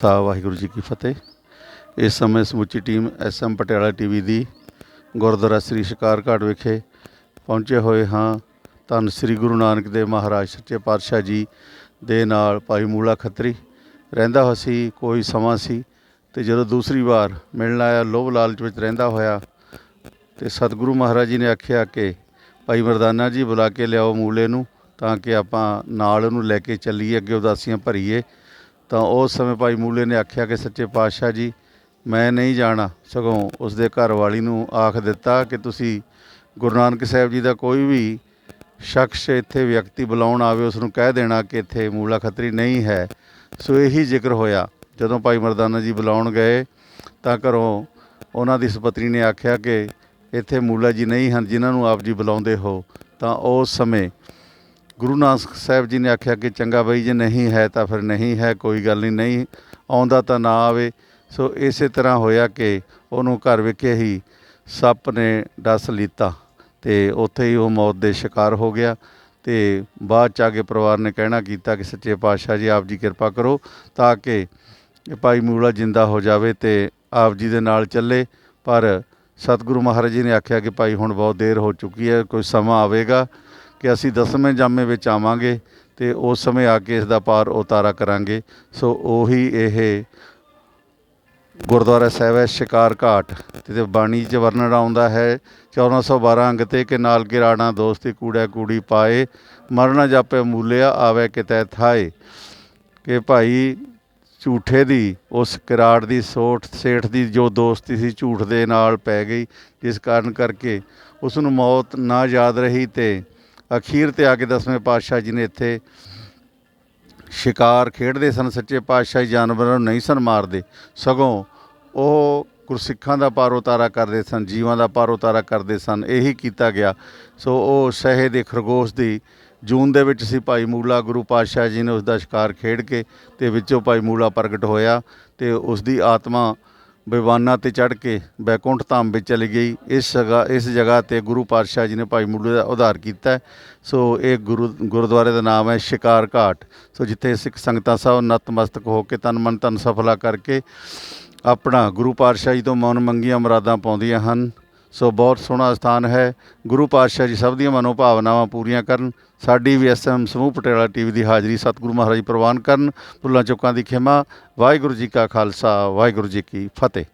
ਤਾ ਵਾਹਿਗੁਰੂ ਜੀ ਕੀ ਫਤਿਹ। ਇਸ ਸਮੇਂ ਸਮੁੱਚੀ ਟੀਮ ਐਸਐਮ ਪਟਿਆਲਾ ਟੀਵੀ ਦੀ ਗੁਰਦੁਆਰਾ ਸ੍ਰੀ ਸ਼ਿਕਾਰ ਘਾਟ ਵਿਖੇ ਪਹੁੰਚੇ ਹੋਏ ਹਾਂ। ਧੰਨ ਸ੍ਰੀ ਗੁਰੂ ਨਾਨਕ ਦੇਵ ਮਹਾਰਾਜ ਸੱਚੇ ਪਾਤਸ਼ਾਹ ਜੀ ਦੇ ਨਾਲ ਭਾਈ ਮੂਲਾ ਖੱਤਰੀ। ਰਹਿੰਦਾ ਹੋਇਆ ਸੀ, ਕੋਈ ਸਮਾਂ ਸੀ ਤੇ ਜਦੋਂ ਦੂਸਰੀ ਵਾਰ ਮਿਲਣ ਆਇਆ, ਲੋਭ ਲਾਲਚ ਵਿੱਚ ਰਹਿੰਦਾ ਹੋਇਆ ਤੇ ਸਤਿਗੁਰੂ ਮਹਾਰਾਜ ਜੀ ਨੇ ਆਖਿਆ ਕਿ ਭਾਈ ਮਰਦਾਨਾ ਜੀ ਬੁਲਾ ਕੇ ਲਿਆਓ ਮੂਲੇ ਨੂੰ ਤਾਂ ਕਿ ਆਪਾਂ ਨਾਲ ਉਹਨੂੰ ਲੈ ਕੇ ਚੱਲੀਏ, ਅੱਗੇ ਉਦਾਸੀਆਂ ਭਰੀਏ। ਤਾਂ ਉਸ ਸਮੇਂ ਭਾਈ ਮੂਲੇ ਨੇ ਆਖਿਆ ਕਿ ਸੱਚੇ ਪਾਤਸ਼ਾਹ ਜੀ, ਮੈਂ ਨਹੀਂ ਜਾਣਾ। ਸਗੋਂ ਉਸਦੇ ਘਰ ਵਾਲੀ ਨੂੰ ਆਖ ਦਿੱਤਾ ਕਿ ਤੁਸੀਂ ਗੁਰੂ ਨਾਨਕ ਸਾਹਿਬ ਜੀ ਦਾ ਕੋਈ ਵੀ ਸ਼ਖਸ ਇੱਥੇ ਵਿਅਕਤੀ ਬੁਲਾਉਣ ਆਵੇ ਉਸ ਨੂੰ ਕਹਿ ਦੇਣਾ ਕਿ ਇੱਥੇ ਮੂਲਾ ਖਤਰੀ ਨਹੀਂ ਹੈ। ਸੋ ਇਹੀ ਜ਼ਿਕਰ ਹੋਇਆ। ਜਦੋਂ ਭਾਈ ਮਰਦਾਨਾ ਜੀ ਬੁਲਾਉਣ ਗਏ, ਤਾਂ ਘਰੋਂ ਉਹਨਾਂ ਦੀ ਸੁਪਤਰੀ ਨੇ ਆਖਿਆ ਕਿ ਇੱਥੇ ਮੂਲਾ ਜੀ ਨਹੀਂ ਹਨ, ਜਿਨ੍ਹਾਂ ਨੂੰ ਆਪ ਜੀ ਬੁਲਾਉਂਦੇ ਹੋ। ਤਾਂ ਉਸ ਸਮੇਂ ਗੁਰੂ ਨਾਨਕ ਸਾਹਿਬ ਜੀ ਨੇ ਆਖਿਆ ਕਿ ਚੰਗਾ ਬਈ ਜੇ ਨਹੀਂ ਹੈ ਤਾਂ ਫਿਰ ਨਹੀਂ ਹੈ, ਕੋਈ ਗੱਲ ਨਹੀਂ ਨਹੀਂ ਆਉਂਦਾ ਤਾਂ ਨਾ ਆਵੇ। ਸੋ ਇਸੇ ਤਰ੍ਹਾਂ ਹੋਇਆ ਕਿ ਉਹਨੂੰ ਘਰ ਵਿਖੇ ਹੀ ਸੱਪ ਨੇ ਡਸ ਲੀਤਾ ਤੇ ਉੱਥੇ ਹੀ ਉਹ ਮੌਤ ਦੇ ਸ਼ਿਕਾਰ ਹੋ ਗਿਆ ਤੇ ਬਾਅਦ ਚ ਆ ਕੇ ਪਰਿਵਾਰ ਨੇ ਕਹਿਣਾ ਕੀਤਾ ਕਿ ਸੱਚੇ ਪਾਤਸ਼ਾਹ ਜੀ, ਆਪ ਜੀ ਕਿਰਪਾ ਕਰੋ ਤਾਂ ਕਿ ਭਾਈ ਮੂਲਾ ਜਿੰਦਾ ਹੋ ਜਾਵੇ ਤੇ ਆਪ ਜੀ ਦੇ ਨਾਲ ਚੱਲੇ। ਪਰ ਸਤਿਗੁਰੂ ਮਹਾਰਾਜ ਜੀ ਨੇ ਆਖਿਆ ਕਿ ਭਾਈ ਹੁਣ ਬਹੁਤ ਦੇਰ ਹੋ ਚੁੱਕੀ ਹੈ, ਕੋਈ ਸਮਾਂ ਆਵੇਗਾ। ਕਿ ਅਸੀਂ ਦਸਵੇਂ ਜਾਮੇ ਵਿੱਚ ਆਵਾਂਗੇ ਤੇ ਉਸ ਸਮੇਂ ਆ ਕੇ ਇਸ ਦਾ ਪਾਰ ਉਤਾਰਾ ਕਰਾਂਗੇ। ਸੋ ਉਹੀ ਇਹ ਗੁਰਦੁਆਰਾ ਸਾਹਿਬ ਹੈ ਸ਼ਿਕਾਰ ਘਾਟ ਤੇ ਬਾਣੀ 'ਚ ਵਰਣਨ ਆਉਂਦਾ ਹੈ 1412 ਅੰਗ ਤੇ ਕਿ ਨਾਲ ਗਿਰਾਣਾ ਦੋਸਤੀ ਕੂੜਾ ਕੂੜੀ ਪਾਏ, ਮਰਨਾ ਜਾਪੇ ਮੂਲਿਆ ਆਵੇ ਕਿਤੈ ਥਾਏ। ਕਿ ਭਾਈ ਝੂਠੇ ਦੀ, ਉਸ ਕਿਰਾੜ ਦੀ ਸੋਠ ਸੇਠ ਦੀ ਜੋ ਦੋਸਤੀ ਸੀ ਝੂਠ ਦੇ ਨਾਲ ਪੈ ਗਈ, ਜਿਸ ਕਾਰਨ ਕਰਕੇ ਉਸ ਨੂੰ ਮੌਤ ਨਾ ਯਾਦ ਰਹੀ ਤੇ ਅਖੀਰ ਤੇ ਆ ਕੇ ਦਸਵੇਂ ਪਾਤਸ਼ਾਹ ਜੀ ਨੇ ਇੱਥੇ ਸ਼ਿਕਾਰ ਖੇਡਦੇ ਸਨ ਸੱਚੇ ਪਾਤਸ਼ਾਹ ਜੀ, ਜਾਨਵਰਾਂ ਨੂੰ ਨਹੀਂ ਸਨ ਮਾਰਦੇ। ਸਗੋਂ ਉਹ ਗੁਰਸਿੱਖਾਂ ਦਾ ਪਾਰ ਉਤਾਰਾ ਕਰਦੇ ਸਨ, ਜੀਵਾਂ ਦਾ ਪਾਰ ਉਤਾਰਾ ਕਰਦੇ ਸਨ, ਇਹੀ ਕੀਤਾ ਗਿਆ। ਸੋ ਉਹ ਸਹਿ ਦੇ ਖਰਗੋਸ਼ ਦੀ ਜੂਨ ਦੇ ਵਿੱਚ ਸੀ, ਭਾਈ ਮੂਲਾ ਗੁਰੂ ਪਾਤਸ਼ਾਹ ਜੀ ਨੇ ਉਸ ਦਾ ਸ਼ਿਕਾਰ ਖੇਡ ਕੇ ਤੇ ਵਿੱਚੋਂ ਭਾਈ ਮੂਲਾ ਪ੍ਰਗਟ ਹੋਇਆ ਤੇ ਉਸ ਦੀ ਆਤਮਾ ਵਿਵਾਨਾਂ ਤੇ ਚੜ ਕੇ ਬੈਕੁੰਠ ਧਾਮ ਵਿੱਚ ਚਲੀ ਗਈ। ਇਸ ਜਗ੍ਹਾ ਇਸ ਜਗ੍ਹਾ ਤੇ ਗੁਰੂ ਪਾਤਸ਼ਾਹ ਜੀ ਨੇ ਭਾਈ ਮੂਲੇ ਦਾ ਉਧਾਰ ਕੀਤਾ ਸੋ ਇਹ ਗੁਰੂ, ਗੁਰਦੁਆਰੇ ਦਾ ਨਾਮ ਹੈ ਸ਼ਿਕਾਰ ਘਾਟ। ਸੋ ਜਿੱਥੇ ਸਿੱਖ ਸੰਗਤਾਂ ਸਭ ਨਤਮਸਤਕ ਹੋ ਕੇ ਤਨ ਮਨ ਤਨ ਸਫਲਾ ਕਰਕੇ ਆਪਣਾ ਗੁਰੂ ਪਾਤਸ਼ਾਹ ਜੀ ਤੋਂ ਮਨ ਮੰਗੀਆਂ ਮੁਰਾਦਾਂ ਪਾਉਂਦੀਆਂ ਹਨ। ਸੋ ਬਹੁਤ ਸੋਹਣਾ ਸਥਾਨ ਹੈ। ਗੁਰੂ ਪਾਤਸ਼ਾਹ ਜੀ ਸਭ ਦੀਆਂ ਮਨੋ ਭਾਵਨਾਵਾਂ ਪੂਰੀਆਂ ਕਰਨ, ਸਾਡੀ ਵੀ ਐਸਐਮ ਸਮੂਹ ਪਟਿਆਲਾ ਟੀਵੀ ਦੀ ਹਾਜ਼ਰੀ ਸਤਿਗੁਰੂ ਮਹਾਰਾਜ ਪ੍ਰਵਾਨ ਕਰਨ, ਭੁੱਲਾਂ ਚੁੱਕਾਂ ਦੀ ਖਿਮਾ। ਵਾਹਿਗੁਰੂ ਜੀ ਕਾ ਖਾਲਸਾ, ਵਾਹਿਗੁਰੂ ਜੀ ਕੀ ਫਤਿਹ।